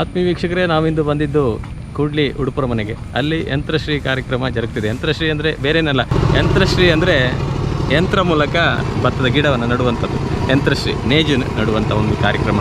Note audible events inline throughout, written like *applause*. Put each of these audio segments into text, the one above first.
ಆತ್ಮೀಯ ವೀಕ್ಷಕರೇ ನಾವಿಂದು ಬಂದಿದ್ದು ಕೂಡ್ಲಿ ಉಡುಪುರ ಮನೆಗೆ. ಅಲ್ಲಿ ಯಂತ್ರಶ್ರೀ ಕಾರ್ಯಕ್ರಮ ಜರುಗ್ತಿದೆ. ಯಂತ್ರಶ್ರೀ ಅಂದರೆ ಬೇರೇನಲ್ಲ, ಯಂತ್ರಶ್ರೀ ಅಂದರೆ ಯಂತ್ರ ಮೂಲಕ ಭತ್ತದ ಗಿಡವನ್ನು ನಡುವಂಥದ್ದು. ಯಂತ್ರಶ್ರೀ ನೇಜು ನಡುವಂಥ ಒಂದು ಕಾರ್ಯಕ್ರಮ.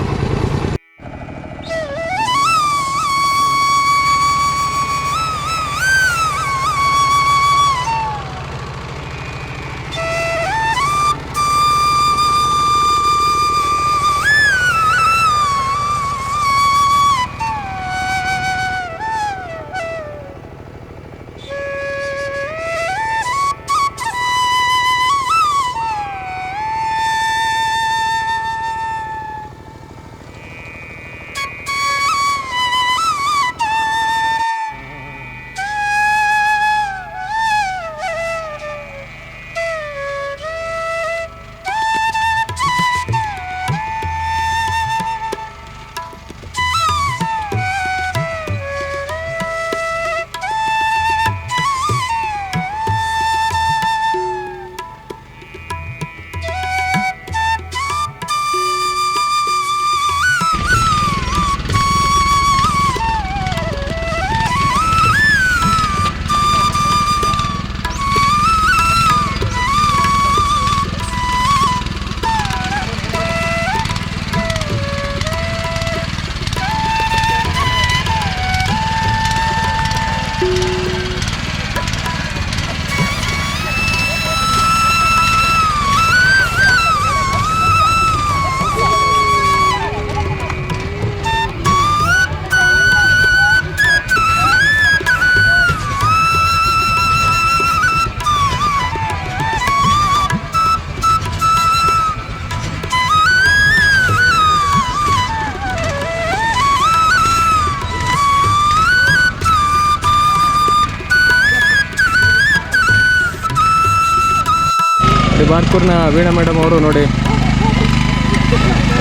ಬಾರ್ಕೂರ್ನ ವೀಣಾ ಮೇಡಮ್ ಅವರು ನೋಡಿ.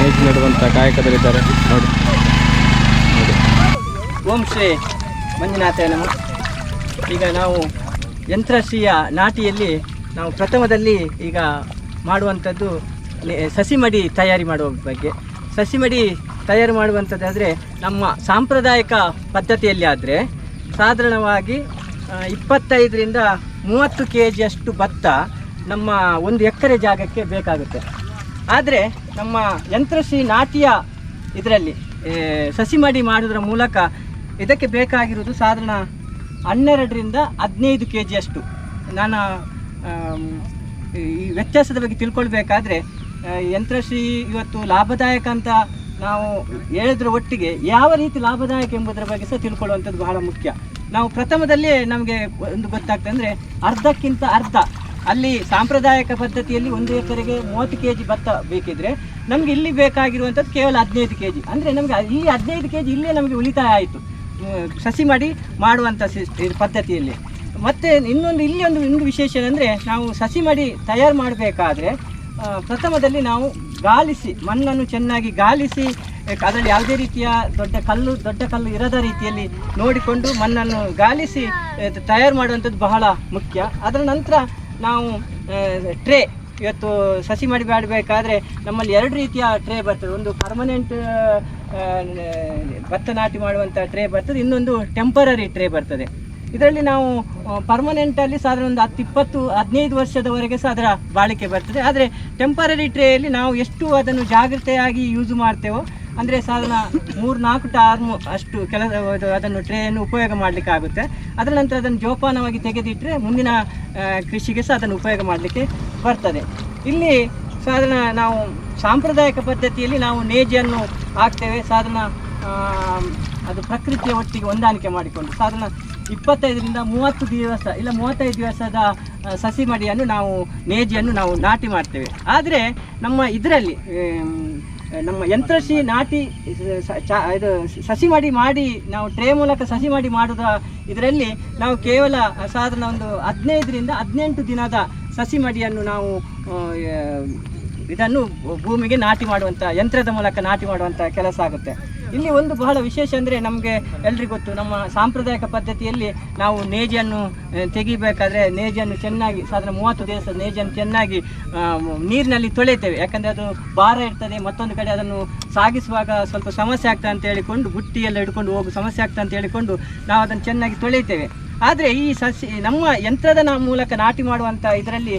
ಏಜ್ ನಡೆದಂಥ ಕಾಯಕದಲ್ಲಿದ್ದಾರೆ ನೋಡಿ. ನೋಡಿ. ಓಂ ಶ್ರೀ ಮಂಜುನಾಥ ನಮ. ಈಗ ನಾವು ಯಂತ್ರಶ್ರೀಯ ನಾಟಿಯಲ್ಲಿ ನಾವು ಪ್ರಥಮದಲ್ಲಿ ಈಗ ಮಾಡುವಂಥದ್ದು ಸಸಿಮಡಿ ತಯಾರಿ ಮಾಡುವ ಬಗ್ಗೆ. ಸಸಿಮಡಿ ತಯಾರು ಮಾಡುವಂಥದ್ದಾದರೆ ನಮ್ಮ ಸಾಂಪ್ರದಾಯಿಕ ಪದ್ಧತಿಯಲ್ಲಿ ಆದರೆ ಸಾಧಾರಣವಾಗಿ ಇಪ್ಪತ್ತೈದರಿಂದ ಮೂವತ್ತು ಕೆ ಜಿಯಷ್ಟು ಭತ್ತ ನಮ್ಮ ಒಂದು ಎಕರೆ ಜಾಗಕ್ಕೆ ಬೇಕಾಗುತ್ತೆ. ಆದರೆ ನಮ್ಮ ಯಂತ್ರಶ್ರೀ ನಾಟಿಯ ಇದರಲ್ಲಿ ಸಸಿ ಮಡಿ ಮಾಡೋದ್ರ ಮೂಲಕ ಇದಕ್ಕೆ ಬೇಕಾಗಿರೋದು ಸಾಧಾರಣ ಹನ್ನೆರಡರಿಂದ ಹದಿನೈದು ಕೆ ಜಿಯಷ್ಟು ನಾನು ಈ ವ್ಯತ್ಯಾಸದ ಬಗ್ಗೆ ತಿಳ್ಕೊಳ್ಬೇಕಾದ್ರೆ ಯಂತ್ರಶ್ರೀ ಇವತ್ತು ಲಾಭದಾಯಕ ಅಂತ ನಾವು ಹೇಳಿದ್ರ ಒಟ್ಟಿಗೆ ಯಾವ ರೀತಿ ಲಾಭದಾಯಕ ಎಂಬುದರ ಬಗ್ಗೆ ಸಹ ತಿಳ್ಕೊಳ್ಳುವಂಥದ್ದು ಬಹಳ ಮುಖ್ಯ. ನಾವು ಪ್ರಥಮದಲ್ಲೇ ನಮಗೆ ಒಂದು ಗೊತ್ತಾಗ್ತದೆ ಅಂದರೆ ಅರ್ಧಕ್ಕಿಂತ ಅರ್ಧ ಅಲ್ಲಿ ಸಾಂಪ್ರದಾಯಿಕ ಪದ್ಧತಿಯಲ್ಲಿ ಒಂದು ಎಕರೆಗೆ ಮೂವತ್ತು ಕೆ ಜಿ ಭತ್ತ ಬೇಕಿದ್ರೆ ನಮಗೆ ಇಲ್ಲಿ ಬೇಕಾಗಿರುವಂಥದ್ದು ಕೇವಲ ಹದಿನೈದು ಕೆ ಜಿ ಅಂದರೆ ನಮಗೆ ಈ ಹದಿನೈದು ಕೆ ಜಿ ಇಲ್ಲೇ ನಮಗೆ ಉಳಿತಾಯ ಆಯಿತು. ಸಸಿ ಮಾಡಿ ಮಾಡುವಂಥ ಪದ್ಧತಿಯಲ್ಲಿ. ಮತ್ತು ಇನ್ನೊಂದು, ಇಲ್ಲಿ ಒಂದು ಒಂದು ವಿಶೇಷ ಅಂದರೆ ನಾವು ಸಸಿ ಮಾಡಿ ತಯಾರು ಮಾಡಬೇಕಾದ್ರೆ ಪ್ರಥಮದಲ್ಲಿ ನಾವು ಗಾಲಿಸಿ, ಮಣ್ಣನ್ನು ಚೆನ್ನಾಗಿ ಗಾಲಿಸಿ ಅದರಲ್ಲಿ ಯಾವುದೇ ರೀತಿಯ ದೊಡ್ಡ ಕಲ್ಲು ದೊಡ್ಡ ಕಲ್ಲು ಇರದ ರೀತಿಯಲ್ಲಿ ನೋಡಿಕೊಂಡು ಮಣ್ಣನ್ನು ಗಾಲಿಸಿ ತಯಾರು ಮಾಡುವಂಥದ್ದು ಬಹಳ ಮುಖ್ಯ. ಅದರ ನಂತರ ನಾವು ಟ್ರೇ ಇವತ್ತು ಸಸಿ ಮಾಡಿ ಮಾಡಬೇಕಾದ್ರೆ ನಮ್ಮಲ್ಲಿ ಎರಡು ರೀತಿಯ ಟ್ರೇ ಬರ್ತದೆ. ಒಂದು ಪರ್ಮನೆಂಟ್ ಭತ್ತ ನಾಟಿ ಮಾಡುವಂಥ ಟ್ರೇ ಬರ್ತದೆ. ಇನ್ನೊಂದು ಟೆಂಪರರಿ ಟ್ರೇ ಬರ್ತದೆ. ಇದರಲ್ಲಿ ನಾವು ಪರ್ಮನೆಂಟಲ್ಲಿ ಸಾಧಾರಣ ಒಂದು ಹತ್ತು ಇಪ್ಪತ್ತು, ಹದಿನೈದು ವರ್ಷದವರೆಗೆ ಸಹ ಅದರ ಬಾಳಿಕೆ ಬರ್ತದೆ. ಆದರೆ ಟೆಂಪರರಿ ಟ್ರೇಯಲ್ಲಿ ನಾವು ಎಷ್ಟು ಅದನ್ನು ಜಾಗ್ರತೆಯಾಗಿ ಯೂಸ್ ಮಾಡ್ತೇವೋ ಅಂದರೆ ಸಾಧಾರಣ ಮೂರು ನಾಲ್ಕು ಟರ್ಮ್ ಅಷ್ಟು ಕೆಲಸ ಅದು- ಅದನ್ನು ಟ್ರೇಯನ್ನು ಉಪಯೋಗ ಮಾಡಲಿಕ್ಕೆ ಆಗುತ್ತೆ. ಅದರ ನಂತರ ಅದನ್ನು ಜೋಪಾನವಾಗಿ ತೆಗೆದಿಟ್ಟರೆ ಮುಂದಿನ ಕೃಷಿಗೆ ಸಹ ಅದನ್ನು ಉಪಯೋಗ ಮಾಡಲಿಕ್ಕೆ ಬರ್ತದೆ. ಇಲ್ಲಿ ಸಾಧಾರಣ ನಾವು ಸಾಂಪ್ರದಾಯಿಕ ಪದ್ಧತಿಯಲ್ಲಿ ನಾವು ನೇಜಿಯನ್ನು ಹಾಕ್ತೇವೆ. ಸಾಧಾರಣ ಅದು ಪ್ರಕೃತಿಯ ಒಟ್ಟಿಗೆ ಹೊಂದಾಣಿಕೆ ಮಾಡಿಕೊಂಡು ಸಾಧಾರಣ ಇಪ್ಪತ್ತೈದರಿಂದ ಮೂವತ್ತು ದಿವಸ ಇಲ್ಲ ಮೂವತ್ತೈದು ದಿವಸದ ಸಸಿ ಮಡಿಯನ್ನು ನಾವು ನೇಜಿಯನ್ನು ನಾವು ನಾಟಿ ಮಾಡ್ತೇವೆ. ಆದರೆ ನಮ್ಮ ಇದರಲ್ಲಿ ನಮ್ಮ ಯಂತ್ರಶಿ ನಾಟಿ ಇದು ಸಸಿ ಮಾಡಿ ಮಾಡಿ, ನಾವು ಟ್ರೇ ಮೂಲಕ ಸಸಿ ಮಾಡಿ ಮಾಡುವ ಇದರಲ್ಲಿ ನಾವು ಕೇವಲ ಸಾಧಾರಣ ಒಂದು ಹದಿನೈದರಿಂದ ಹದಿನೆಂಟು ದಿನದ ಸಸಿ ಮಡಿಯನ್ನು ನಾವು ಇದನ್ನು ಭೂಮಿಗೆ ನಾಟಿ ಮಾಡುವಂಥ ಯಂತ್ರದ ಮೂಲಕ ನಾಟಿ ಮಾಡುವಂಥ ಕೆಲಸ ಆಗುತ್ತೆ. ಇಲ್ಲಿ ಒಂದು ಬಹಳ ವಿಶೇಷ ಅಂದರೆ ನಮಗೆ ಎಲ್ರಿಗೂ ಗೊತ್ತು. ನಮ್ಮ ಸಾಂಪ್ರದಾಯಿಕ ಪದ್ಧತಿಯಲ್ಲಿ ನಾವು ನೇಜಿಯನ್ನು ತೆಗಿಬೇಕಾದ್ರೆ ನೇಜಿಯನ್ನು ಚೆನ್ನಾಗಿ, ಸಾಧಾರಣ ಮೂವತ್ತು ದಿವಸ ನೇಜಿಯನ್ನು ಚೆನ್ನಾಗಿ ನೀರಿನಲ್ಲಿ ತೊಳೆಯುತ್ತೇವೆ ಯಾಕಂದರೆ ಅದು ಭಾರ ಇರ್ತದೆ, ಮತ್ತೊಂದು ಕಡೆ ಅದನ್ನು ಸಾಗಿಸುವಾಗ ಸ್ವಲ್ಪ ಸಮಸ್ಯೆ ಆಗ್ತದೆ ಅಂತ ಹೇಳಿಕೊಂಡು, ಬುಟ್ಟಿಯೆಲ್ಲ ಹಿಡ್ಕೊಂಡು ಹೋಗು, ಸಮಸ್ಯೆ ಆಗ್ತದೆ ಅಂತ ಹೇಳಿಕೊಂಡು ನಾವು ಅದನ್ನು ಚೆನ್ನಾಗಿ ತೊಳೆಯುತ್ತೇವೆ ಆದರೆ ಈ ಸಸಿ, ನಮ್ಮ ಯಂತ್ರದ ಮೂಲಕ ನಾಟಿ ಮಾಡುವಂಥ ಇದರಲ್ಲಿ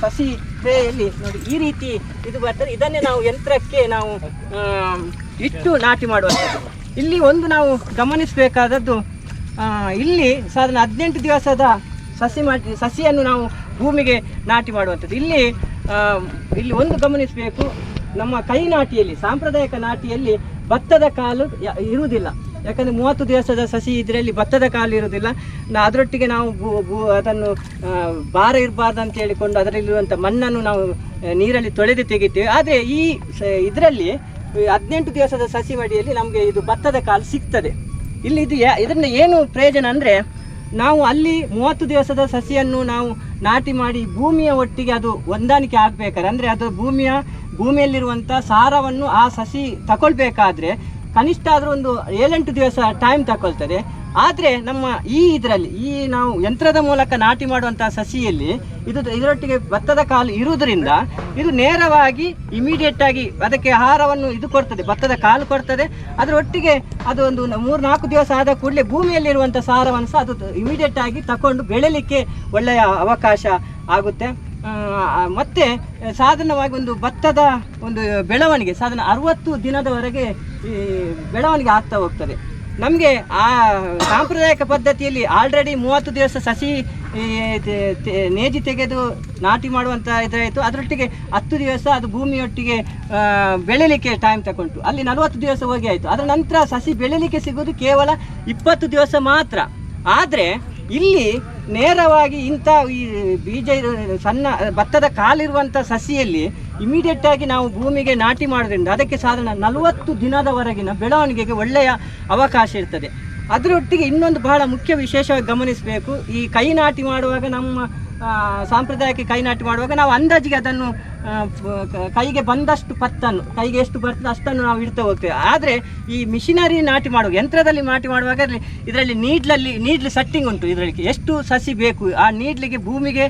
ಸಸಿ ಟ್ರೇಯಲ್ಲಿ ನೋಡಿ ಈ ರೀತಿ ಇದು ಬರ್ತದೆ ಇದನ್ನೇ ನಾವು ಯಂತ್ರಕ್ಕೆ ನಾವು ಇಟ್ಟು ನಾಟಿ ಮಾಡುವಂಥದ್ದು. ಇಲ್ಲಿ ಒಂದು ನಾವು ಗಮನಿಸಬೇಕಾದದ್ದು ಇಲ್ಲಿ ಸಾಧಾರಣ ಹದಿನೆಂಟು ದಿವಸದ ಸಸಿ ಮಾಡಿ ಸಸಿಯನ್ನು ನಾವು ಭೂಮಿಗೆ ನಾಟಿ ಮಾಡುವಂಥದ್ದು. ಇಲ್ಲಿ ಇಲ್ಲಿ ಒಂದು ಗಮನಿಸಬೇಕು, ನಮ್ಮ ಕೈ ನಾಟಿಯಲ್ಲಿ, ಸಾಂಪ್ರದಾಯಿಕ ನಾಟಿಯಲ್ಲಿ ಭತ್ತದ ಕಾಲು ಇರುವುದಿಲ್ಲ. ಯಾಕಂದರೆ ಮೂವತ್ತು ದಿವಸದ ಸಸಿ ಇದರಲ್ಲಿ ಭತ್ತದ ಕಾಲು ಇರುವುದಿಲ್ಲ. ಅದರೊಟ್ಟಿಗೆ ನಾವು ಅದನ್ನು ಭಾರ ಇರಬಾರ್ದು ಅಂತ ಹೇಳಿಕೊಂಡು ಅದರಲ್ಲಿರುವಂಥ ಮಣ್ಣನ್ನು ನಾವು ನೀರಲ್ಲಿ ತೊಳೆದು ತೆಗಿತೇವೆ ಆದರೆ ಈ ಇದರಲ್ಲಿ ಹದಿನೆಂಟು ದಿವಸದ ಸಸಿ ಮಡಿಯಲ್ಲಿ ನಮಗೆ ಇದು ಭತ್ತದ ಕಾಲು ಸಿಗ್ತದೆ. ಇಲ್ಲಿ ಇದು ಇದರಿಂದ ಏನು ಪ್ರಯೋಜನ ಅಂದರೆ ನಾವು ಅಲ್ಲಿ ಮೂವತ್ತು ದಿವಸದ ಸಸಿಯನ್ನು ನಾವು ನಾಟಿ ಮಾಡಿ ಭೂಮಿಯ ಒಟ್ಟಿಗೆ ಅದು ಹೊಂದಾಣಿಕೆ ಆಗಬೇಕಾದ್ರೆ, ಅಂದರೆ ಅದು ಭೂಮಿಯ ಭೂಮಿಯಲ್ಲಿರುವಂಥ ಸಾರವನ್ನು ಆ ಸಸಿ ತಗೊಳ್ಬೇಕಾದ್ರೆ ಕನಿಷ್ಠ ಆದರೂ ಒಂದು ಏಳೆಂಟು ದಿವಸ ಟೈಮ್ ತಗೊಳ್ತದೆ. ಆದರೆ ನಮ್ಮ ಈ ಇದರಲ್ಲಿ, ಈ ನಾವು ಯಂತ್ರದ ಮೂಲಕ ನಾಟಿ ಮಾಡುವಂಥ ಸಸಿಯಲ್ಲಿ ಇದು ಇದರೊಟ್ಟಿಗೆ ಭತ್ತದ ಕಾಲು ಇರುವುದರಿಂದ ಇದು ನೇರವಾಗಿ ಇಮಿಡಿಯೇಟ್ ಆಗಿ ಅದಕ್ಕೆ ಆಹಾರವನ್ನು ಇದು ಕೊಡ್ತದೆ, ಭತ್ತದ ಕಾಲು ಕೊಡ್ತದೆ. ಅದರೊಟ್ಟಿಗೆ ಅದು ಒಂದು ಮೂರು ನಾಲ್ಕು ದಿವಸ ಆದ ಕೂಡಲೇ ಭೂಮಿಯಲ್ಲಿರುವಂಥ ಸಾರವನ್ನು ಸಹ ಅದು ಇಮಿಡಿಯೇಟ್ ಆಗಿ ತಕೊಂಡು ಬೆಳೆಯಲಿಕ್ಕೆ ಒಳ್ಳೆಯ ಅವಕಾಶ ಆಗುತ್ತೆ. ಮತ್ತೆ ಸಾಧಾರಣವಾಗಿ ಒಂದು ಭತ್ತದ ಒಂದು ಬೆಳವಣಿಗೆ, ಸಾಧಾರಣ ಅರವತ್ತು ದಿನದವರೆಗೆ ಈ ಬೆಳವಣಿಗೆ ಆಗ್ತಾ ಹೋಗ್ತದೆ. ನಮಗೆ ಆ ಸಾಂಪ್ರದಾಯಿಕ ಪದ್ಧತಿಯಲ್ಲಿ ಆಲ್ರೆಡಿ ಮೂವತ್ತು ದಿವಸ ಸಸಿ ನೇಜಿ ತೆಗೆದು ನಾಟಿ ಮಾಡುವಂಥ ಇದಾಯಿತು. ಅದರೊಟ್ಟಿಗೆ ಹತ್ತು ದಿವಸ ಅದು ಭೂಮಿಯೊಟ್ಟಿಗೆ ಬೆಳೀಲಿಕ್ಕೆ ಟೈಮ್ ತಗೊಂಡು ಅಲ್ಲಿ ನಲವತ್ತು ದಿವಸ ಹೋಗಿ ಆಯಿತು. ಅದರ ನಂತರ ಸಸಿ ಬೆಳೆಯಲಿಕ್ಕೆ ಸಿಗೋದು ಕೇವಲ ಇಪ್ಪತ್ತು ದಿವಸ ಮಾತ್ರ. ಆದರೆ ಇಲ್ಲಿ ನೇರವಾಗಿ ಇಂಥ ಈ ಬೀಜ ಸಣ್ಣ ಭತ್ತದ ಕಾಲಿರುವಂಥ ಸಸಿಯಲ್ಲಿ ಇಮಿಡಿಯೇಟ್ ಆಗಿ ನಾವು ಭೂಮಿಗೆ ನಾಟಿ ಮಾಡೋದ್ರಿಂದ ಅದಕ್ಕೆ ಸಾಧಾರಣ ನಲವತ್ತು ದಿನದವರೆಗಿನ ಬೆಳವಣಿಗೆಗೆ ಒಳ್ಳೆಯ ಅವಕಾಶ ಇರ್ತದೆ. ಅದರೊಟ್ಟಿಗೆ ಇನ್ನೊಂದು ಬಹಳ ಮುಖ್ಯ ವಿಶೇಷವಾಗಿ ಗಮನಿಸಬೇಕು. ಈ ಕೈ ನಾಟಿ ಮಾಡುವಾಗ ನಮ್ಮ ಸಾಂಪ್ರದಾಯಿಕ ಕೈ ನಾಟಿ ಮಾಡುವಾಗ ನಾವು ಅಂದಾಜಿಗೆ ಅದನ್ನು ಕೈಗೆ ಬಂದಷ್ಟು ಪತ್ತನ್ನು, ಕೈಗೆ ಎಷ್ಟು ಬರ್ತದೆ ಅಷ್ಟನ್ನು ನಾವು ಇಡ್ತಾ ಹೋಗ್ತೇವೆ. ಆದರೆ ಈ ಮಿಷಿನರಿ ನಾಟಿ ಮಾಡುವಾಗ ಯಂತ್ರದಲ್ಲಿ ನಾಟಿ ಮಾಡುವಾಗ ಇದರಲ್ಲಿ ನೀಡ್ಲಲ್ಲಿ, ನೀಡ್ಲು ಸೆಟ್ಟಿಂಗ್ ಉಂಟು ಇದರಲ್ಲಿ. ಎಷ್ಟು ಸಸಿ ಬೇಕು, ಆ ನೀಡ್ಲಿಗೆ ಭೂಮಿಗೆ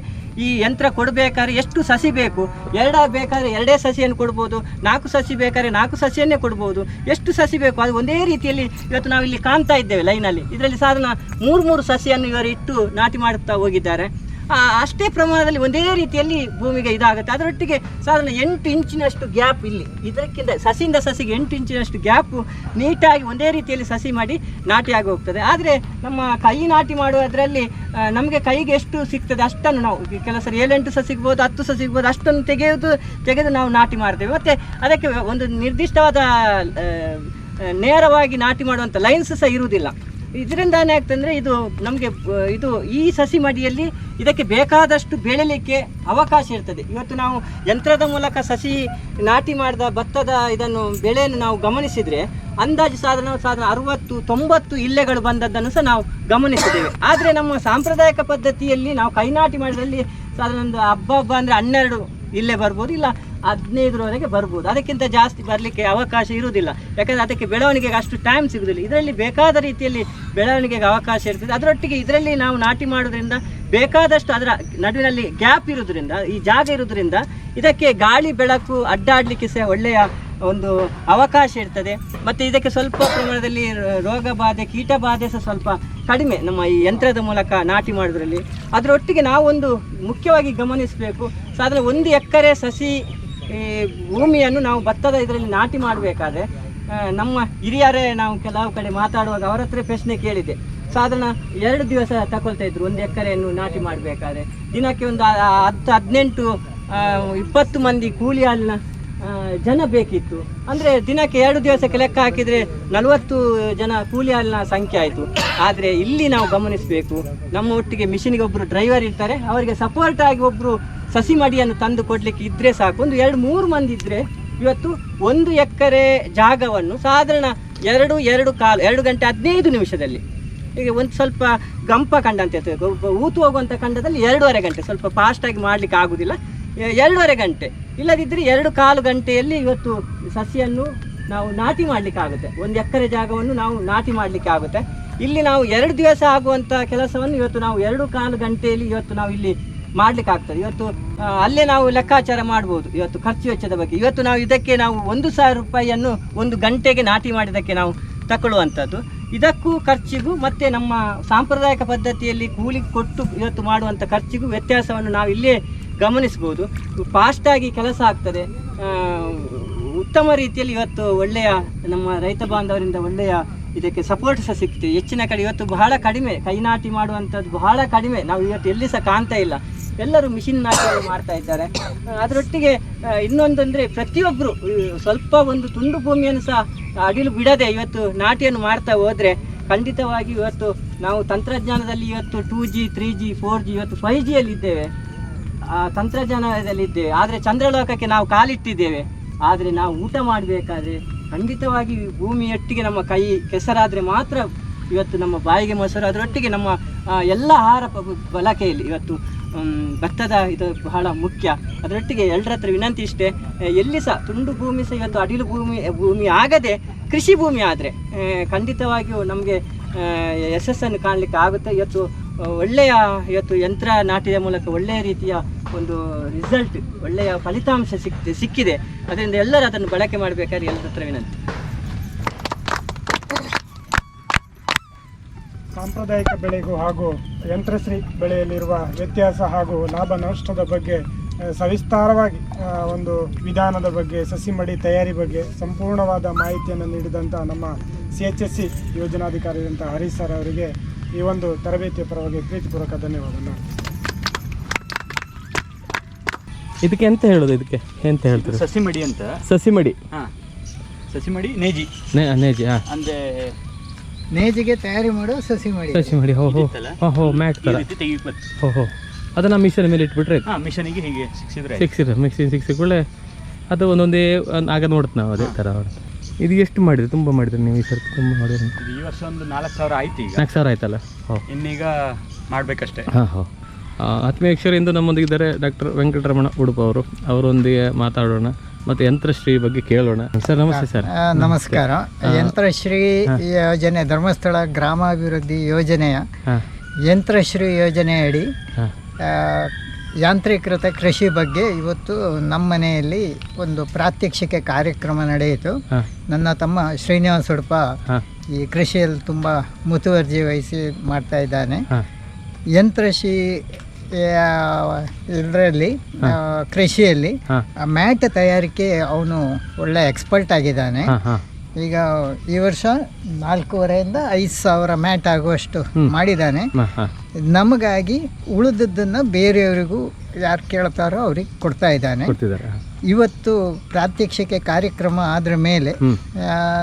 ಈ ಯಂತ್ರ ಕೊಡಬೇಕಾದ್ರೆ ಎಷ್ಟು ಸಸಿ ಬೇಕು? ಎರಡ ಬೇಕಾದ್ರೆ ಎರಡೇ ಸಸಿಯನ್ನು ಕೊಡ್ಬೋದು, ನಾಲ್ಕು ಸಸಿ ಬೇಕಾದ್ರೆ ನಾಲ್ಕು ಸಸಿಯನ್ನೇ ಕೊಡ್ಬೋದು. ಎಷ್ಟು ಸಸಿ ಬೇಕು? ಅದು ಒಂದೇ ರೀತಿಯಲ್ಲಿ ಇವತ್ತು ನಾವು ಇಲ್ಲಿ ಕಾಣ್ತಾ ಇದ್ದೇವೆ ಲೈನಲ್ಲಿ. ಇದರಲ್ಲಿ ಸಾಧನ ಮೂರು ಮೂರು ಸಸಿಯನ್ನು ಇವರು ಇಟ್ಟು ನಾಟಿ ಮಾಡುತ್ತಾ ಹೋಗಿದ್ದಾರೆ. ಅಷ್ಟೇ ಪ್ರಮಾಣದಲ್ಲಿ ಒಂದೇ ರೀತಿಯಲ್ಲಿ ಭೂಮಿಗೆ ಇದಾಗುತ್ತೆ. ಅದರೊಟ್ಟಿಗೆ ಸಾಧಾರಣ ಎಂಟು ಇಂಚಿನಷ್ಟು ಗ್ಯಾಪ್ ಇಲ್ಲಿ. ಇದಕ್ಕಿಂತ ಸಸಿಯಿಂದ ಸಸಿಗೆ ಎಂಟು ಇಂಚಿನಷ್ಟು ಗ್ಯಾಪ್ ನೀಟಾಗಿ ಒಂದೇ ರೀತಿಯಲ್ಲಿ ಸಸಿ ಮಾಡಿ ನಾಟಿಯಾಗಿ ಹೋಗ್ತದೆ ಆದರೆ ನಮ್ಮ ಕೈ ನಾಟಿ ಮಾಡುವುದರಲ್ಲಿ ನಮಗೆ ಕೈಗೆ ಎಷ್ಟು ಸಿಗ್ತದೆ ಅಷ್ಟನ್ನು ನಾವು ಕೆಲವು ಸರಿ ಏಳೆಂಟು ಸಹ ಸಿಗ್ಬೋದು ಹತ್ತು ಸಹ ಸಿಗ್ಬೋದು ಅಷ್ಟನ್ನು ತೆಗೆಯೋದು ತೆಗೆದು ನಾವು ನಾಟಿ ಮಾಡ್ತೇವೆ. ಮತ್ತು ಅದಕ್ಕೆ ಒಂದು ನಿರ್ದಿಷ್ಟವಾದ ನೇರವಾಗಿ ನಾಟಿ ಮಾಡುವಂಥ ಲೈನ್ಸ್ ಸಹ ಇರುವುದಿಲ್ಲ. ಇದರಿಂದ ಆಗ್ತಂದರೆ ಇದು ನಮಗೆ, ಇದು ಈ ಸಸಿ ಮಡಿಯಲ್ಲಿ ಇದಕ್ಕೆ ಬೇಕಾದಷ್ಟು ಬೆಳೆಯಲಿಕ್ಕೆ ಅವಕಾಶ ಇರ್ತದೆ. ಇವತ್ತು ನಾವು ಯಂತ್ರದ ಮೂಲಕ ಸಸಿ ನಾಟಿ ಮಾಡಿದ, ಭತ್ತದ ಇದನ್ನು, ಬೆಳೆಯನ್ನು ನಾವು ಗಮನಿಸಿದರೆ ಅಂದಾಜು ಸಾಧನ ಸಾಧನ ಅರುವತ್ತು, ತೊಂಬತ್ತು ಇಲ್ಲೆಗಳು ಬಂದದ್ದನ್ನು ಸಹ ನಾವು ಗಮನಿಸಿದ್ದೇವೆ. ಆದರೆ ನಮ್ಮ ಸಾಂಪ್ರದಾಯಿಕ ಪದ್ಧತಿಯಲ್ಲಿ ನಾವು ಕೈ ನಾಟಿ ಮಾಡಿದಲ್ಲಿ ಸಾಧಾರಣ ಒಂದು ಹಬ್ಬ ಹಬ್ಬ ಅಂದರೆ ಹನ್ನೆರಡು ಇಲ್ಲೇ ಬರ್ಬೋದು, ಇಲ್ಲ ಹದಿನೈದರವರೆಗೆ ಬರ್ಬೋದು. ಅದಕ್ಕಿಂತ ಜಾಸ್ತಿ ಬರಲಿಕ್ಕೆ ಅವಕಾಶ ಇರುವುದಿಲ್ಲ. ಯಾಕಂದರೆ ಅದಕ್ಕೆ ಬೆಳವಣಿಗೆಗೆ ಅಷ್ಟು ಟೈಮ್ ಸಿಗುವುದಿಲ್ಲ. ಇದರಲ್ಲಿ ಬೇಕಾದ ರೀತಿಯಲ್ಲಿ ಬೆಳವಣಿಗೆಗೆ ಅವಕಾಶ ಇರ್ತದೆ. ಅದರೊಟ್ಟಿಗೆ ಇದರಲ್ಲಿ ನಾವು ನಾಟಿ ಮಾಡೋದ್ರಿಂದ ಬೇಕಾದಷ್ಟು ಅದರ ನಡುವಿನಲ್ಲಿ ಗ್ಯಾಪ್ ಇರೋದ್ರಿಂದ ಈ ಜಾಗ ಇರೋದ್ರಿಂದ ಇದಕ್ಕೆ ಗಾಳಿ ಬೆಳಕು ಅಡ್ಡಾಡಲಿಕ್ಕೆ ಸಹ ಒಳ್ಳೆಯ ಒಂದು ಅವಕಾಶ ಇರ್ತದೆ. ಮತ್ತು ಇದಕ್ಕೆ ಸ್ವಲ್ಪ ಪ್ರಮಾಣದಲ್ಲಿ ರೋಗ ಬಾಧೆ, ಕೀಟ ಬಾಧೆ ಸಹ ಸ್ವಲ್ಪ ಕಡಿಮೆ ನಮ್ಮ ಈ ಯಂತ್ರದ ಮೂಲಕ ನಾಟಿ ಮಾಡೋದ್ರಲ್ಲಿ ಅದರೊಟ್ಟಿಗೆ ನಾವೊಂದು ಮುಖ್ಯವಾಗಿ ಗಮನಿಸಬೇಕು. ಸಾಧಾರಣ ಒಂದು ಎಕರೆ ಸಸಿ ಈ ಭೂಮಿಯನ್ನು ನಾವು ಭತ್ತದ ಇದರಲ್ಲಿ ನಾಟಿ ಮಾಡಬೇಕಾದ್ರೆ ನಮ್ಮ ಹಿರಿಯರೇ ನಾವು ಕೆಲವು ಕಡೆ ಮಾತಾಡುವಾಗ ಅವರ ಹತ್ರ ಪ್ರಶ್ನೆ ಕೇಳಿದೆ ಸಾಧಾರಣ ಎರಡು ದಿವಸ ತಗೊಳ್ತಾ ಇದ್ರು ಒಂದು ಎಕರೆಯನ್ನು ನಾಟಿ ಮಾಡಬೇಕಾದ್ರೆ. ದಿನಕ್ಕೆ ಒಂದು ಹತ್ತು ಹದಿನೆಂಟು ಇಪ್ಪತ್ತು ಮಂದಿ ಕೂಲಿ ಆ, ಜನ ಬೇಕಿತ್ತು. ಅಂದರೆ ದಿನಕ್ಕೆ ಎರಡು ದಿವಸಕ್ಕೆ ಲೆಕ್ಕ ಹಾಕಿದರೆ ನಲವತ್ತು ಜನ ಕೂಲಿ ಹಾಲಿನ ಸಂಖ್ಯೆ ಆಯಿತು. ಆದರೆ ಇಲ್ಲಿ ನಾವು ಗಮನಿಸಬೇಕು, ನಮ್ಮ ಒಟ್ಟಿಗೆ ಮಿಷಿನಿಗೆ ಒಬ್ಬರು ಡ್ರೈವರ್ ಇರ್ತಾರೆ, ಅವರಿಗೆ ಸಪೋರ್ಟ್ ಆಗಿ ಒಬ್ಬರು ಸಸಿ ಮಡಿಯನ್ನು ತಂದು ಕೊಡಲಿಕ್ಕೆ ಇದ್ದರೆ ಸಾಕು. ಒಂದು ಎರಡು ಮೂರು ಮಂದಿ ಇದ್ದರೆ ಇವತ್ತು ಒಂದು ಎಕರೆ ಜಾಗವನ್ನು ಸಾಧಾರಣ ಎರಡು ಎರಡು ಕಾಲು, ಎರಡು ಗಂಟೆ ಹದಿನೈದು ನಿಮಿಷದಲ್ಲಿ ಈಗ ಒಂದು ಸ್ವಲ್ಪ ಗಂಪ ಕಂಡ ಅಂತ ಒಬ್ಬ ಊತು ಹೋಗುವಂಥ ಕಂಡದಲ್ಲಿ ಎರಡೂವರೆ ಗಂಟೆ ಸ್ವಲ್ಪ ಫಾಸ್ಟಾಗಿ ಮಾಡಲಿಕ್ಕೆ ಆಗುವುದಿಲ್ಲ ಎ- ಎರಡೂವರೆ ಗಂಟೆ. ಇಲ್ಲದಿದ್ದರೆ ಎರಡು ಕಾಲು ಗಂಟೆಯಲ್ಲಿ ಇವತ್ತು ಸಸಿಯನ್ನು ನಾವು ನಾಟಿ ಮಾಡಲಿಕ್ಕೆ ಆಗುತ್ತೆ ಒಂದು ಎಕರೆ ಜಾಗವನ್ನು ನಾವು ನಾಟಿ ಮಾಡಲಿಕ್ಕೆ ಆಗುತ್ತೆ ಇಲ್ಲಿ ನಾವು ಎರಡು ದಿವಸ ಆಗುವಂಥ ಕೆಲಸವನ್ನು ಇವತ್ತು ನಾವು ಎರಡು ಕಾಲು ಗಂಟೆಯಲ್ಲಿ ಇವತ್ತು ನಾವು ಇಲ್ಲಿ ಮಾಡಲಿಕ್ಕೆ ಆಗ್ತದೆ ಇವತ್ತು ಅಲ್ಲೇ ನಾವು ಲೆಕ್ಕಾಚಾರ ಮಾಡ್ಬೋದು. ಇವತ್ತು ಖರ್ಚು ವೆಚ್ಚದ ಬಗ್ಗೆ. ಇವತ್ತು ನಾವು ಇದಕ್ಕೆ ನಾವು ಒಂದು ಸಾವಿರ ರೂಪಾಯಿಯನ್ನು ಒಂದು ಗಂಟೆಗೆ ನಾಟಿ ಮಾಡಿದ್ದಕ್ಕೆ ನಾವು ತಗೊಳ್ಳುವಂಥದ್ದು ಇದಕ್ಕೂ ಖರ್ಚಿಗೂ ಮತ್ತು ನಮ್ಮ ಸಾಂಪ್ರದಾಯಿಕ ಪದ್ಧತಿಯಲ್ಲಿ ಕೂಲಿ ಕೊಟ್ಟು ಇವತ್ತು ಮಾಡುವಂಥ ಖರ್ಚಿಗೂ ವ್ಯತ್ಯಾಸವನ್ನು ನಾವು ಇಲ್ಲೇ ಗಮನಿಸ್ಬೋದು ಫಾಸ್ಟಾಗಿ ಕೆಲಸ ಆಗ್ತದೆ. ಉತ್ತಮ ರೀತಿಯಲ್ಲಿ ಇವತ್ತು ಒಳ್ಳೆಯ ನಮ್ಮ ರೈತ ಬಾಂಧವರಿಂದ ಒಳ್ಳೆಯ ಇದಕ್ಕೆ ಸಪೋರ್ಟ್ ಸಹ ಸಿಗ್ತದೆ ಹೆಚ್ಚಿನ ಕಡೆ ಇವತ್ತು ಬಹಳ ಕಡಿಮೆ. ಕೈನಾಟಿ ಮಾಡುವಂಥದ್ದು ಬಹಳ ಕಡಿಮೆ. ನಾವು ಇವತ್ತು ಎಲ್ಲಿ ಸಹ ಕಾಣ್ತಾ ಇಲ್ಲ. ಎಲ್ಲರೂ ಮಿಷಿನ್ ನಾಟಿಯನ್ನು ಮಾಡ್ತಾ ಇದ್ದಾರೆ. ಅದರೊಟ್ಟಿಗೆ ಇನ್ನೊಂದು ಇನ್ನೊಂದಂದ್ರೆ ಪ್ರತಿಯೊಬ್ಬರು ಸ್ವಲ್ಪ ಒಂದು ತುಂಡು ಭೂಮಿಯನ್ನು ಸಹ ಅಡಿಲು ಬಿಡದೆ ಇವತ್ತು ನಾಟಿಯನ್ನು ಮಾಡ್ತಾ ಹೋದರೆ ಖಂಡಿತವಾಗಿ ಇವತ್ತು ನಾವು ತಂತ್ರಜ್ಞಾನದಲ್ಲಿ ಇವತ್ತು two G three G four G ಇವತ್ತು ಫೈವ್ ಜಿಯಲ್ಲಿ ಇದ್ದೇವೆ ಆ ತಂತ್ರಜ್ಞಾನದಲ್ಲಿ ಇದ್ದೇವೆ ಆದರೆ ಚಂದ್ರಲೋಕಕ್ಕೆ ನಾವು ಕಾಲಿಟ್ಟಿದ್ದೇವೆ. ಆದರೆ ನಾವು ಊಟ ಮಾಡಬೇಕಾದ್ರೆ ಖಂಡಿತವಾಗಿ ಭೂಮಿಯೊಟ್ಟಿಗೆ ನಮ್ಮ ಕೈ ಕೆಸರಾದರೆ ಮಾತ್ರ ಇವತ್ತು ನಮ್ಮ ಬಾಯಿಗೆ ಮೊಸರು, ಅದರೊಟ್ಟಿಗೆ ನಮ್ಮ ಎಲ್ಲ ಆಹಾರ ಬಳಕೆಯಲ್ಲಿ ಇವತ್ತು ಭತ್ತದ ಇದು ಬಹಳ ಮುಖ್ಯ. ಅದರೊಟ್ಟಿಗೆ ಎಲ್ಲರ ಹತ್ರ ವಿನಂತಿ ಇಷ್ಟೇ ಎಲ್ಲಿ ಸಹ ತುಂಡು ಭೂಮಿ ಸಹ ಇವತ್ತು ಅಡಿಲು ಭೂಮಿ ಭೂಮಿ ಆಗದೆ ಕೃಷಿ ಭೂಮಿ ಆದರೆ ಖಂಡಿತವಾಗಿಯೂ ನಮಗೆ ಯಶಸ್ಸನ್ನು ಕಾಣಲಿಕ್ಕೆ ಆಗುತ್ತೆ. ಇವತ್ತು, ಒಳ್ಳೆಯ, ಇವತ್ತು ಯಂತ್ರ ನಾಟಿದ ಮೂಲಕ ಒಳ್ಳೆಯ ರೀತಿಯ ಒಂದು ರಿಸಲ್ಟ್ ಒಳ್ಳೆಯ ಫಲಿತಾಂಶ ಸಿಕ್ಕಿದೆ ಸಿಕ್ಕಿದೆ. ಅದರಿಂದ ಎಲ್ಲರೂ ಅದನ್ನು ಬಳಕೆ ಮಾಡಬೇಕಾದ್ರೆ ಎಲ್ಲರ ಹತ್ರ ವಿನಂತಿ. ಸಾಂಪ್ರದಾಯಿಕ ಬೆಳೆಗೂ ಹಾಗೂ ಯಂತ್ರಶ್ರೀ ಬೆಳೆಯಲ್ಲಿರುವ ವ್ಯತ್ಯಾಸ ಹಾಗೂ ಲಾಭ ನಷ್ಟದ ಬಗ್ಗೆ ಸವಿಸ್ತಾರವಾಗಿ ಒಂದು ವಿಧಾನದ ಬಗ್ಗೆ ಸಸಿ ಮಡಿ ತಯಾರಿ ಬಗ್ಗೆ ಸಂಪೂರ್ಣವಾದ ಮಾಹಿತಿಯನ್ನು ನೀಡಿದಂಥ ನಮ್ಮ ಸಿ ಎಚ್ ಎಸ್ ಸಿ ಯೋಜನಾಧಿಕಾರಿಯಾದಂಥ ಹರೀಶ್ ಸರ್ ಅವರಿಗೆ ಈ ಒಂದು ತರಬೇತಿಯ ಪರವಾಗಿ ಪ್ರೀತಿಪೂರ್ವಕ ಧನ್ಯವಾದಗಳು. ಇದಕ್ಕೆ ಎಂತ ಹೇಳೋದು ಇದಕ್ಕೆ? ಎಂತ ಹೇಳ್ತಾರೆ? ಸಸಿಮಡಿ ಅಂತ. ಸಸಿಮಡಿ. ಹಾ. ಸಸಿ ಮಡಿ ನೇಜಿ. ನೇ- ನೇಜಿ ಹಾಂ ಅಂದ್ರೆ ನೇಜಿಗೆ ತಯಾರಿ ಮಾಡೋ ಸಸಿ ಸಸಿಮಡಿ ಸಸಿ ಮಡಿ ಹೋ ಹೋ. ಇದಿತ್ತಲ್ಲ? ಹೋ ಹೋ ಮ್ಯಾಟ್ ಈ ಥರ ರೀತಿ ತೆಗಿಬೇಕು ಹೋ ಹೋ. ಅದನ್ನ ಮಿಷನ್ ಮೇಲೆ ಇಟ್ಬಿಟ್ರೆ ಹಾಂ ಮಿಷನಿಗೆ ಹೀಗೆ ಸಿಕ್ಸಿದ್ರೆ ಆಯ್ತು. ಸಿಕ್ಸಿರ ಮಿಕ್ಸಿ ಸಿಕ್ಸಿಕೊಳ್ಳೆ ಅದು ಒಂದೊಂದೇ ಒಂದ್- ಆಗ ನೋಡ್ತು ನಾವು ಅದೇ ಥರ ಇದು ಎಷ್ಟು ಮಾಡಿದ್ರು? ತುಂಬ ಮಾಡಿದ್ರು ನೀವು ಈ ಸರ್ತಿ ತುಂಬ ಮಾಡಿದ್ರಿ. ಇದು ಈ ವರ್ಷ ಒಂದು ನಾಲ್ಕು ಸಾವಿರ ಆಯ್ತು ಈಗ. ನಾಲ್ಕು ಸಾವಿರ ಆಯ್ತಲ್ಲ? ಹೋ. ಇನ್ನೀಗ ಮಾಡ್ಬೇಕಷ್ಟೇ. ಹಾಂ ಹೋ. ಆತ್ಮೀಯ ನಮ್ಮೊಂದಿಗೆ ನಮ್ಮೊಂದಿಗಿದ್ದಾರೆ ಡಾಕ್ಟರ್ ವೆಂಕಟರಮಣ ಉಡುಪ ಅವರು. ಅವರೊಂದಿಗೆ ಮಾತಾಡೋಣ ಮತ್ತು ಯಂತ್ರಶ್ರೀ ಬಗ್ಗೆ ಕೇಳೋಣ. ಸರ್ ನಮಸ್ತೆ ಸರ್. ನಮಸ್ಕಾರ. ಯಂತ್ರಶ್ರೀ ಯೋಜನೆ ಧರ್ಮಸ್ಥಳ ಗ್ರಾಮಾಭಿವೃದ್ಧಿ ಯೋಜನೆಯ ಯಂತ್ರಶ್ರೀ ಯೋಜನೆಯಡಿ ಯಾಂತ್ರೀಕೃತ ಕೃಷಿ ಬಗ್ಗೆ ಇವತ್ತು ನಮ್ಮ ಮನೆಯಲ್ಲಿ ಒಂದು ಪ್ರಾತ್ಯಕ್ಷಿಕೆ ಕಾರ್ಯಕ್ರಮ ನಡೆಯಿತು. ನನ್ನ ತಮ್ಮ ಶ್ರೀನಿವಾಸ ಉಡುಪ ಈ ಕೃಷಿಯಲ್ಲಿ ತುಂಬ ಮುತುವರ್ಜಿ ವಹಿಸಿ ಮಾಡ್ತಾ ಇದ್ದಾನೆ. ಯಂತ್ರಶ್ರೀ ಇದರಲ್ಲಿ ಕೃಷಿಯಲ್ಲಿ ಮ್ಯಾಟ್ ತಯಾರಿಕೆ ಅವನು ಒಳ್ಳೆ ಎಕ್ಸ್ಪರ್ಟ್ ಆಗಿದ್ದಾನೆ. ಈಗ ಈ ವರ್ಷ ನಾಲ್ಕೂವರೆಯಿಂದ ಐದು ಸಾವಿರ ಮ್ಯಾಟ್ ಆಗುವಷ್ಟು ಮಾಡಿದ್ದಾನೆ. ನಮಗಾಗಿ ಉಳಿದದ್ದನ್ನ ಬೇರೆಯವರಿಗೂ ಯಾರು ಕೇಳ್ತಾರೋ ಅವ್ರಿಗೆ ಕೊಡ್ತಾ ಇದ್ದಾನೆ. ಇವತ್ತು ಪ್ರಾತ್ಯಕ್ಷಿಕೆ ಕಾರ್ಯಕ್ರಮ ಆದ್ರ ಮೇಲೆ